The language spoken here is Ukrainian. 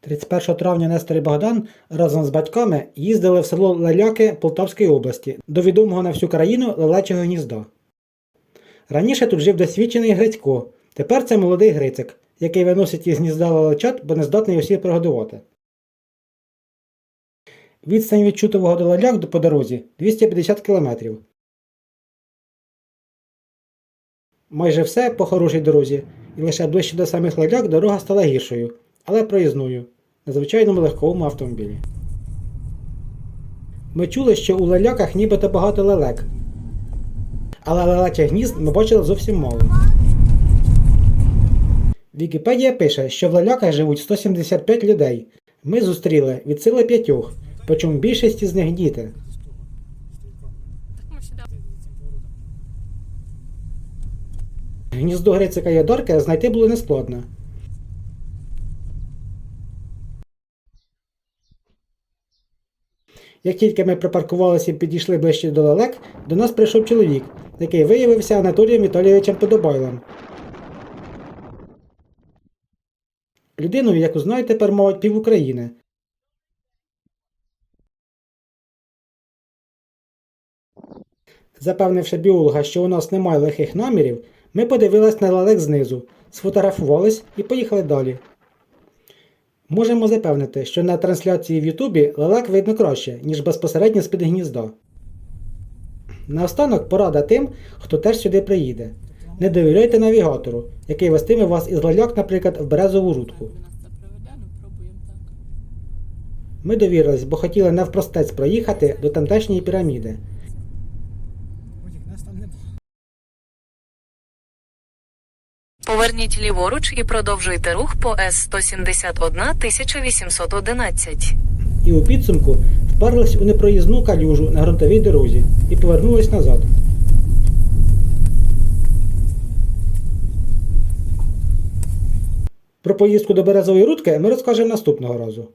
31 травня Нестор і Богдан разом з батьками їздили в село Леляки Полтавської області до відомого на всю країну Лелечого гнізда. Раніше тут жив досвідчений Грицько, тепер це молодий Грицик, який виносить із гнізда лелечат, бо не здатний усіх прогодувати. Відстань від чутового до леляк по дорозі 250 км. Майже все по хорошій дорозі, і лише ближче до самих леляк дорога стала гіршою, але проїзною, на звичайному легковому автомобілі. Ми чули, що у леляках нібито багато лелек. Але лелечих гнізд ми бачили зовсім мало. Вікіпедія пише, що в леляках живуть 175 людей. Ми зустріли від сили п'ятьох, причому більшість із них діти. Гніздо Грицика і Одарки знайти було нескладно. Як тільки ми припаркувалися і підійшли ближче до лелек, до нас прийшов чоловік, який виявився Анатолієм Віталійовичем Подобайлом. Людиною, яку знають тепер, мовить пів України. Запевнивши біолога, що у нас немає лихих намірів, ми подивились на лелек знизу, сфотографувались і поїхали далі. Можемо запевнити, що на трансляції в Ютубі лелек видно краще, ніж безпосередньо з-під гнізда. Наостанок порада тим, хто теж сюди приїде. Не довіряйте навігатору, який вестиме вас із леляк, наприклад, в березову рудку. Ми довірились, бо хотіли навпростець проїхати до тамтешньої піраміди. Поверніть ліворуч і продовжуйте рух по С-171 1811. І у підсумку вперлись у непроїзну калюжу на ґрунтовій дорозі і повернулись назад. Про поїздку до березової рудки ми розкажемо наступного разу.